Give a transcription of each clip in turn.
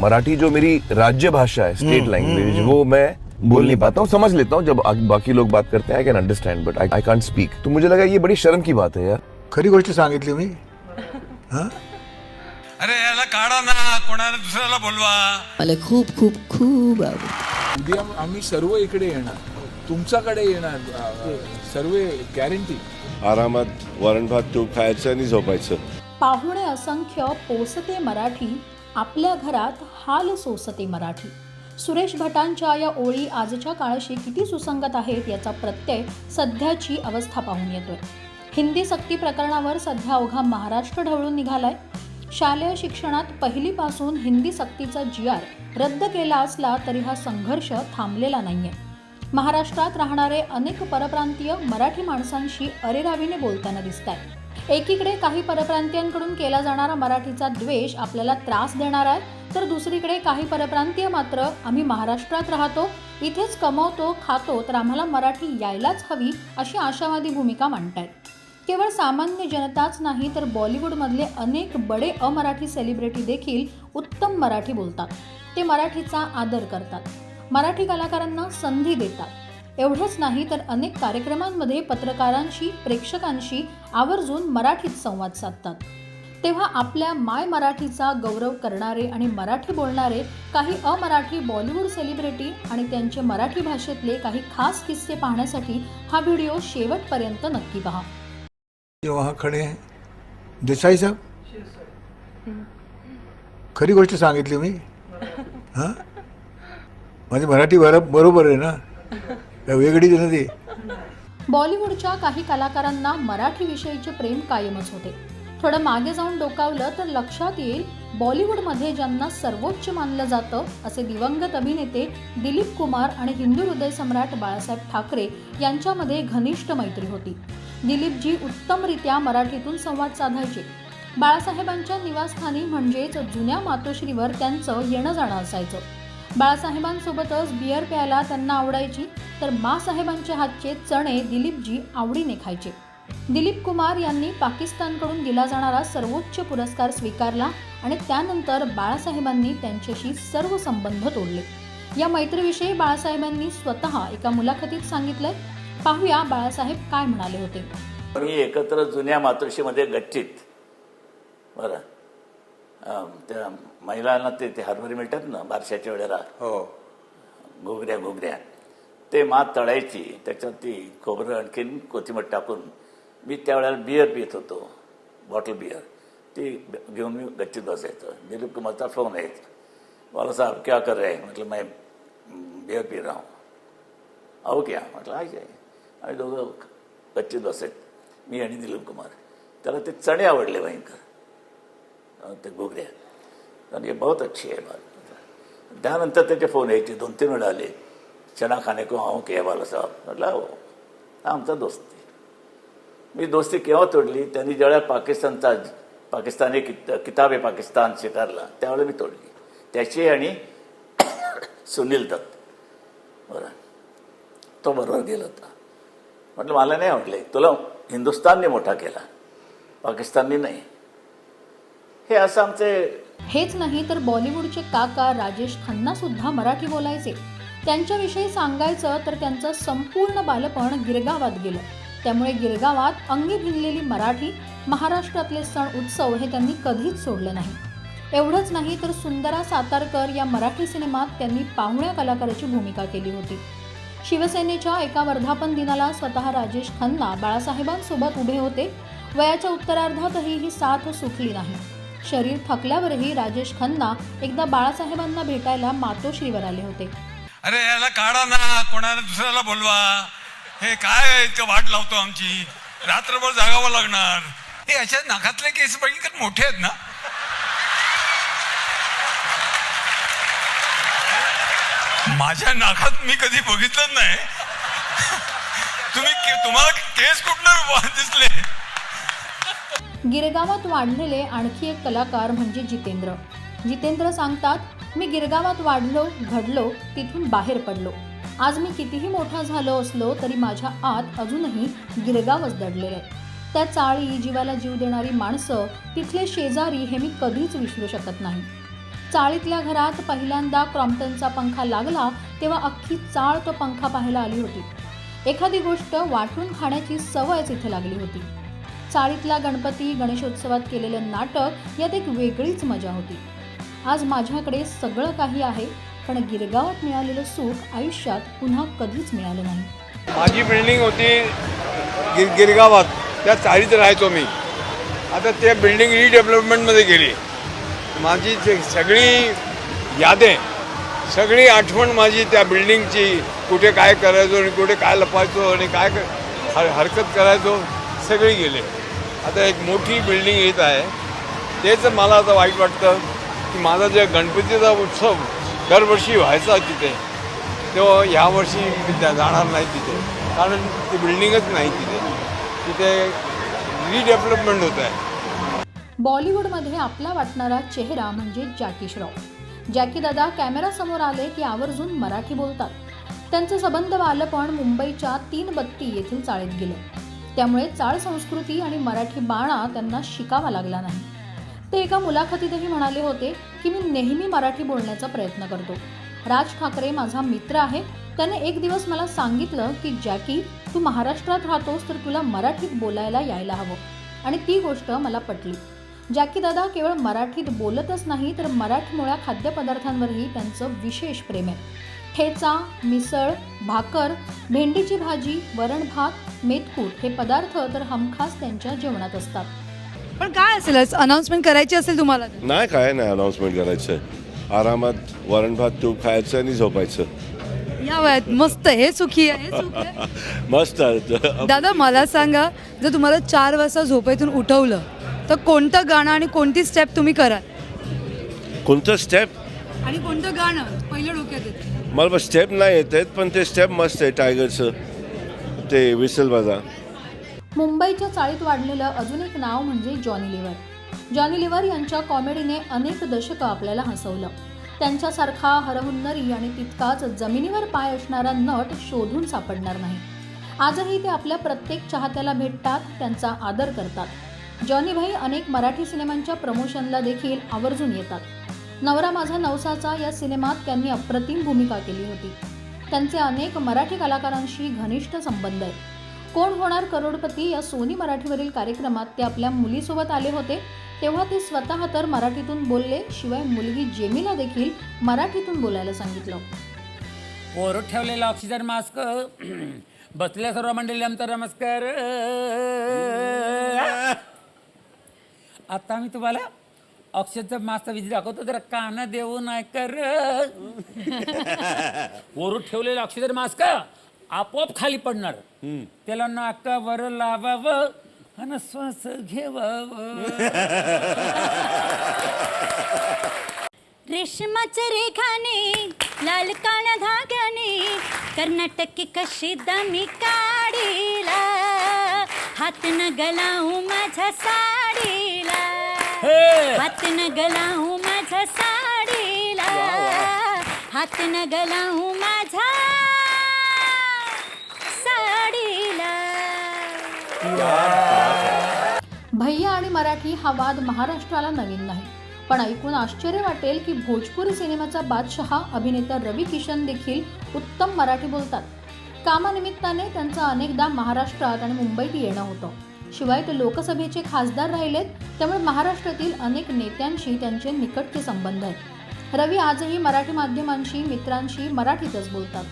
मराठी जो मेरी राज्य भाषा है स्टेट लैंग्वेज वो मैं बोल नहीं पाता हूँ समझ लेता हूँ जब बाकी लोग बात करते हैं I can understand but I can't speak तो मुझे लगा ये बड़ी शर्म की बात है यार। खरी गोष्ट सांगितली मी। हां? अरे याला काढा ना कोणाला दुसऱ्याला बोलवा। मला खूप खूप खूप आवडतं. उद्या आम्ही सर्व इकडे येणार। तुमच्याकडे येणार सर्व गॅरंटी आरामात वरण भात तूप खायचं आणि झोपायचं। पाहुणे असंख्य पोसते मराठी आपल्या घरात हाल सोसते मराठी. सुरेश भटांच्या या ओळी आजच्या काळाशी किती सुसंगत आहेत याचा प्रत्यय सध्याची अवस्था पाहून येतोय. हिंदी सक्ती प्रकरणावर सध्या अवघा महाराष्ट्र ढवळून निघालाय. शालेय शिक्षणात पहिलीपासून हिंदी सक्तीचा जी आर रद्द केला असला तरी हा संघर्ष थांबलेला नाहीये. महाराष्ट्रात राहणारे अनेक परप्रांतीय मराठी माणसांशी अरेरावीने बोलताना दिसत आहेत एकीकडे काही परप्रांतीयांकडून केला जाणारा मराठीचा द्वेष आपल्याला त्रास देणार आहे तर दुसरीकडे काही परप्रांतीय मात्र आम्ही महाराष्ट्रात राहतो इथेच कमवतो खातो तर आम्हाला मराठी यायलाच हवी अशी आशावादी भूमिका मांडतायत. केवळ सामान्य जनताच नाही तर बॉलिवूडमधले अनेक बडे अमराठी सेलिब्रिटी देखील उत्तम मराठी बोलतात. ते मराठीचा आदर करतात. मराठी कलाकारांना संधी देतात. एवढंच नाही तर अनेक कार्यक्रमांमध्ये पत्रकारांशी प्रेक्षकांशी आवर्जून मराठीत संवाद साधतात. तेव्हा आपल्या माय मराठीचा गौरव करणारे आणि मराठी बोलणारे काही अमराठी बॉलिवूड सेलिब्रिटी आणि त्यांचे मराठी भाषेतले काही खास किस्से पाहण्यासाठी हा व्हिडिओ शेवटपर्यंत नक्की पहा. जे वहाँ खडे हैं देसाई साहेब? खरी गोष्ट सांगितली मी. हां? माझी मराठी बरो बरोबर आहे ना? वेगळी बॉलिवूडच्या काही कलाकारांना मराठी विषयीचे प्रेम कायमच होते. थोडं मागे जाऊन डोकावलं तर लक्षात येईल बॉलिवूडमध्ये ज्यांना सर्वोच्च मानलं जातं असे दिवंगत अभिनेते दिलीप कुमार आणि हिंदू हृदय सम्राट बाळासाहेब ठाकरे यांच्यामध्ये घनिष्ठ मैत्री होती. दिलीपजी उत्तमरित्या मराठीतून संवाद साधायचे. बाळासाहेबांच्या निवासस्थानी म्हणजेच जुन्या मातोश्रीवर त्यांचं येणं जाणं असायचं. बाळासाहेबांसोबतच बियर प्यायला त्यांना आवडायची तर मासाहेबांच्या हातचे चणे दिलीपजी आवडीने खायचे. दिलीप कुमार यांनी पाकिस्तानकडून दिला जाणारा सर्वोच्च पुरस्कार स्वीकारला आणि त्यानंतर बाळासाहेबांनी त्यांच्याशी सर्व संबंध तोडले. या मैत्रीविषयी बाळासाहेबांनी स्वतः एका मुलाखतीत सांगितलंय. पाहूया बाळासाहेब काय म्हणाले होते. मी एकत्र जुन्या मातृशीमध्ये गच्चीत. बरं. त्या महिलांना ते ते हरभरे मिळतात ना बारशाच्या वेळेला. हो. घुगऱ्या घुगऱ्या. ते मात तळायची त्याच्यात ती खोबरं आणखीन कोथिंबीर टाकून मी त्यावेळेला बियर पित होतो बॉटल बियर ती घेऊन मी गच्चीत बसायचो. दिलीप कुमारचा फोन यायचा बोला साहब क्या कर रहे हैं? मतलब मैं बियर पी रहा हूँ. अहो क्या? म्हटलं आहे काय आणि दोघं गच्चीत बसायत मी आणि दिलीप कुमार. त्याला ते चणे आवडले भयंकर. ते घुगऱ्या आणि बहुत अच्छी आहे बात त्यानंतर त्याचे फोन यायचे दोन तीन वेळा आले. चना खाने को आऊँ के वाला म्हटलं हो हा. आमचा दोस्ती मी दोस्ती केव्हा तोडली? त्यांनी ज्यावेळेला पाकिस्तानचा पाकिस्तानी कित किताब आहे पाकिस्तान स्वीकारला त्यावेळेला मी तोडली. त्याची आणि सुनील दत्त. बरं. तो बरोबर गेला होता. म्हटलं मला नाही म्हटले तुला हिंदुस्थानने मोठा केला. पाकिस्तानने नाही. हे असं आमचे हेच नाही तर बॉलिवूडचे काका राजेश खन्ना सुद्धा मराठी बोलायचे. त्यांच्याविषयी सांगायचं तर त्यांचं संपूर्ण बालपण गिरगावात गेलं. त्यामुळे गिरगावात अंगी भिनलेली मराठी महाराष्ट्रातले सण उत्सव हे त्यांनी कधीच सोडले नाही. एवढंच नाही तर सुंदरा सातारकर या मराठी सिनेमात त्यांनी पाहुण्या कलाकाराची भूमिका केली होती. शिवसेनेच्या एका वर्धापन दिनाला स्वतः राजेश खन्ना बाळासाहेबांसोबत उभे होते. वयाच्या उत्तरार्धातही ही साथ सुटली नाही. शरीर थकल्यावरही राजेश खन्ना एकदा बाळासाहेबांना भेटायला मातोश्रीवर आले होते. अरे याला काढा ना कोणाला दुसऱ्याला बोलवा. हे काय इतकं वाट लावतो आमची. रात्रभर जागावं लागणार. हे अशा नाकातले केस बघितले मोठे आहेत ना? माझ्या नाकात मी कधी बघितलं नाही. तुम्ही तुम्हाला केस कुठनं दिसले? गिरगावात वाढलेले आणखी एक कलाकार म्हणजे जितेंद्र. जितेंद्र सांगतात मी गिरगावात वाढलो घडलो तिथून बाहेर पडलो. आज मी कितीही मोठा झालो असलो तरी माझ्या आत अजूनही गिरगावच दडलेलं आहे त्या चाळी जीवाला जीव देणारी माणसं तिथले शेजारी हे मी कधीच विसरू शकत नाही. चाळीतल्या घरात पहिल्यांदा क्रॉम्प्टनचा पंखा लागला तेव्हा अख्खी चाळ तो पंखा पाहायला आली होती. एखादी गोष्ट वाटून खाण्याची सवयच इथे लागली होती. चाळीतला गणपती गणेशोत्सवात केलेलं नाटक यात एक वेगळीच मजा होती. आज माझ्याकडे सगळं काही आहे पण गिरगावात मिळालेलं सुख आयुष्यात पुन्हा कधीच मिळालं नाही. माझी बिल्डिंग होती गिर गिरगावात. त्या चाळीत राहायचो मी. आता त्या बिल्डिंग रिडेव्हलपमेंटमध्ये गेली. माझी सगळी यादे सगळी आठवण माझी त्या बिल्डिंगची कुठे काय करायचो आणि कुठे काय लपायचो आणि काय हर हरकत करायचो सगळी गेले. आता एक मोठी बिल्डिंग येत आहे. तेच मला आता वाईट वाटतं की माझा जे गणपतीचा उत्सव दरवर्षी व्हायचा तिथे तो यावर्षी जाणार नाही तिथे. कारण ती बिल्डिंगच नाही तिथे. तिथे रिडेव्हलपमेंट होत आहे. बॉलिवूडमध्ये आपला वाटणारा चेहरा म्हणजे जॅकी श्रॉफ. जॅकी दादा कॅमेरासमोर आले की आवर्जून मराठी बोलतात. त्यांचं सबंध बालपण मुंबईच्या तीन बत्ती येथील चाळीत गेलं. त्यामुळे चाळ संस्कृती आणि मराठी बाणा त्यांना शिकावा लागला नाही. ते एका मुलाखतीतही म्हणाले होते की मी नेहमी मराठी बोलण्याचा प्रयत्न करतो. राज ठाकरे माझा मित्र आहे. त्याने एक दिवस मला सांगितलं की जॅकी तू महाराष्ट्रात राहतोस तर तुला मराठीत बोलायला यायला हवं. आणि ती गोष्ट मला पटली. जॅकी दादा केवळ मराठीत बोलतच नाही तर मराठमोळ्या खाद्यपदार्थांवरही त्यांचं विशेष प्रेम आहे. ठेचा मिसळ भाकर भेंडीची भाजी वरण भात मेतकूट हे पदार्थ तर हमखास त्यांच्या जेवणात असतात. पण काय असेल? अनाउन्समेंट करायची असेल तुम्हाला तर? नाही काय नाही अनाऊन्समेंट करायचं. आरामात वरण भात तूप खायचं आणि झोपायचं. या वयात मस्त हे सुखी आहे हे सुखी आहे. मस्त दादा मला सांगा जर तुम्हाला चार वाजता झोपेतून उठवलं तर कोणतं गाणं आणि कोणती स्टेप तुम्ही कराल? कोणतं स्टेप आणि कोणतं गाणं? पहिलं डोक्यात येतं. मला स्टेप नाही येत आहेत पण ते स्टेप मस्त आहे टायगरचं ते विसल बाजा मुंबईच्या चाळीत वाढलेलं अजून एक नाव म्हणजे जॉनी लिव्हर जॉनी लिव्हर यांच्या कॉमेडीने अनेक दशकं आपल्याला हसवलं. त्यांच्यासारखा हरहुन्नरी आणि तितकाच जमिनीवर पाय असणारा नट शोधून सापडणार नाही. आजही ते आपल्या प्रत्येक चाहत्याला भेटतात त्यांचा आदर करतात. जॉनी भाई अनेक मराठी सिनेमांच्या प्रमोशनला देखील आवर्जून येतात. नवरा माझा नवसाचा या सिनेमात त्यांनी अप्रतिम भूमिका केली होती. त्यांचे अनेक मराठी कलाकारांशी घनिष्ठ संबंध आहेत. कोण होणार करोडपती या सोनी मराठीवरील कार्यक्रमात ते आपल्या मुलीसोबत आले होते तेव्हा ते स्वतः तर मराठीतून बोलले शिवाय मुलगी जेमीला देखील मराठीतून बोलायला सांगितलं. कोरत ठेवलेला ऑक्सिजन मास्क बसल्या सर्व मंडळी आमचा नमस्कार. आता मी तुम्हाला ऑक्सिजनचा मास्क विधी दाखवतो. जरा काना देऊ नाही कर वरून ठेवलेला ऑक्सिजन मास्क आपोआप खाली पडणार. त्याला नाकावर लावावं आणि श्वास घेवावं. रेशमाच्या रेखाने लाल काळ्या धाग्याने कर्नाटकी कशी दमी काढीला हात न गलाऊ माझ्या साडीला. हे! हात न गलाऊ माझ्या साडीला. हात न गलाऊ माझ्या साडीला. भैया आणि मराठी हा वाद महाराष्ट्राला नवीन नाही पण ऐकून आश्चर्य वाटेल की भोजपुरी सिनेमाचा बादशहा अभिनेता रवी किशन देखील उत्तम मराठी बोलतात. कामानिमित्ताने त्यांचं अनेकदा महाराष्ट्रात आणि मुंबईत येणं होतं. शिवाय ते लोकसभेचे खासदार राहिलेत त्यामुळे महाराष्ट्रातील अनेक नेत्यांशी त्यांचे निकटचे संबंध आहेत. रवी आजही मराठी माध्यमांशी मित्रांशी मराठीतच बोलतात.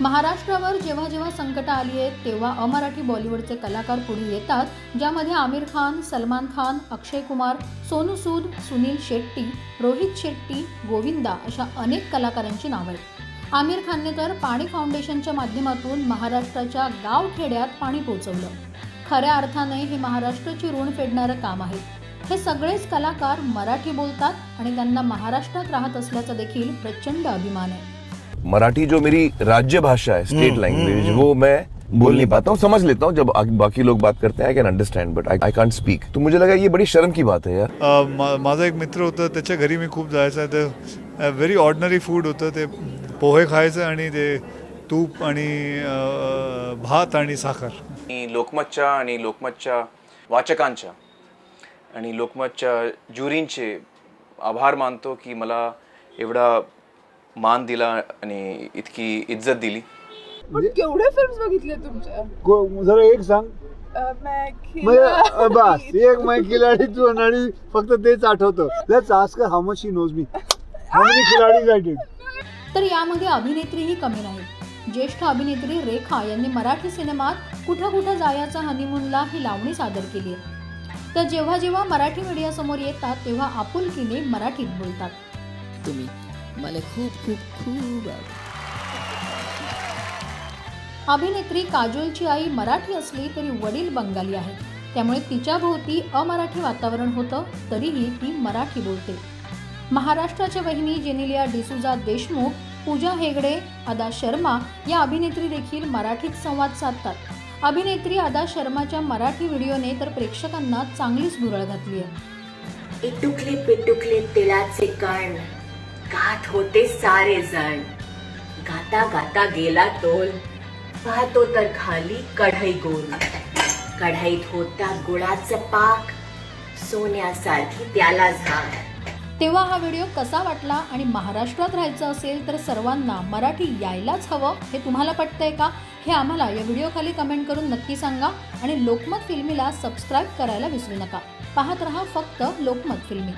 महाराष्ट्रावर जेव्हा जेव्हा संकटं आली आहेत तेव्हा अमराठी बॉलिवूडचे कलाकार पुढे येतात ज्यामध्ये आमिर खान सलमान खान अक्षय कुमार सोनू सूद सुनील शेट्टी रोहित शेट्टी गोविंदा अशा अनेक कलाकारांची नावं आहेत. आमिर खानने तर पाणी फाउंडेशनच्या माध्यमातून महाराष्ट्राच्या गावखेड्यात पाणी पोहोचवलं. खऱ्या अर्थाने हे महाराष्ट्राची ऋण फेडणारं काम आहे. हे सगळेच कलाकार मराठी बोलतात आणि त्यांना महाराष्ट्रात राहत असल्याचा देखील प्रचंड अभिमान आहे. मराठी जो मेरी राज्य भाषा है स्टेट लैंग्वेज वो मैं बोल नहीं पाता हूँ समझ लेता हूँ जब बाकी लोग बात करते हैं I can understand but I can't speak तो मुझे लगा ये बड़ी शर्म की बात है यार। माझा एक मित्र होता त्याच्या घरी मी खूप जायचं ते व्हेरी ऑर्डनरी फूड होतं ते पोहे खायचं आणि ते तूप आणि भात आणि साखर. मी लोकमतच्या आणि लोकमतच्या वाचकांच्या आणि लोकमतच्या ज्युरींचे आभार मानतो की मला एवढा मान दिला आणि इतकी इज्जत दिली. केवढे फिल्म बघितले तुमच्या जरा एक सांग. म्हणजे, बस एक मै खिलाडी तू आणि फक्त तेच आठवतं. Let's ask how much she knows me how many खिलाडीज I did तर यामध्ये अभिनेत्रीही कमी नाही ज्येष्ठ अभिनेत्री रेखा यांनी मराठी सिनेमात कुठं कुठं जायचं हनीमूनला ही लावणी सादर केली आहे. तर जेव्हा जेव्हा मराठी मीडियासमोर येतात तेव्हा आपुलकीने मराठीत बोलतात. तुम्ही मला खूप खूप खूप अभिनेत्री काजोलची आई मराठी असली तरी वडील बंगाली आहेत. त्यामुळे तिच्या भोवती अमराठी वातावरण होतं तरीही ती मराठी बोलते. महाराष्ट्राच्या वहिनी जेनिलिया डिसुजा देशमुख पूजा हेगडे अदा शर्मा या अभिनेत्री देखील मराठीत संवाद साधतात. अभिनेत्री अदा शर्माच्या मराठी व्हिडिओने तर प्रेक्षकांना चांगलीच भुरळ घातली आहे. इटुकले पिटुकले तिळाचे कण गात होते सारे जण. गाता गाता गेला तोल पाहतो तर खाली कढई गोल. कढईत होता गुळाचं पाक सोन्यासारखी त्याला झाड तेव्हा हा व्हिडिओ कसा वाटला आणि महाराष्ट्रात राहायचं असेल तर सर्वांना मराठी यायलाच हवं हे तुम्हाला पटतंय का? हे आम्हाला या व्हिडिओ कमेंट करून नक्की सांगा आणि लोकमत फिल्मीला सबस्क्राईब करायला विसरू नका. पाहत रहा फक्त लोकमत फिल्मी.